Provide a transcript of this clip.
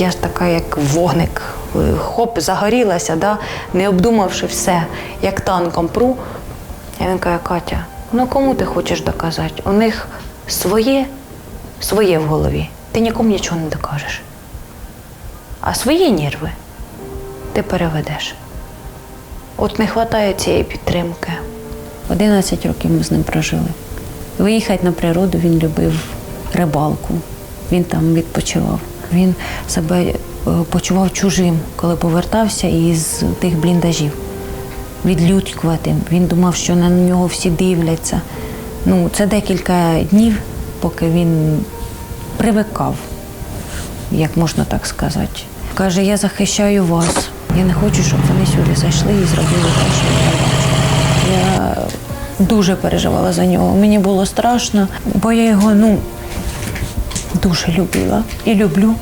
я ж така, як вогник. Е, Хоп, загорілася, да? не обдумавши все, як танком пру. І він каже, Катя, ну кому ти хочеш доказати? У них своє, своє в голові. Ти нікому нічого не докажеш. А свої нерви ти переведеш. От не вистачає цієї підтримки. 11 років ми з ним прожили. Виїхати на природу він любив рибалку. Він там відпочивав. Він себе е, почував чужим, коли повертався із тих бліндажів. Відлюдькувати. Він думав, що на нього всі дивляться. Ну, це декілька днів, поки він привикав, як можна так сказати. Каже, я захищаю вас. Я не хочу, щоб вони сюди зайшли і зробили те, що я бачу. Я дуже переживала за нього. Мені було страшно, бо я його ну, дуже любила і люблю.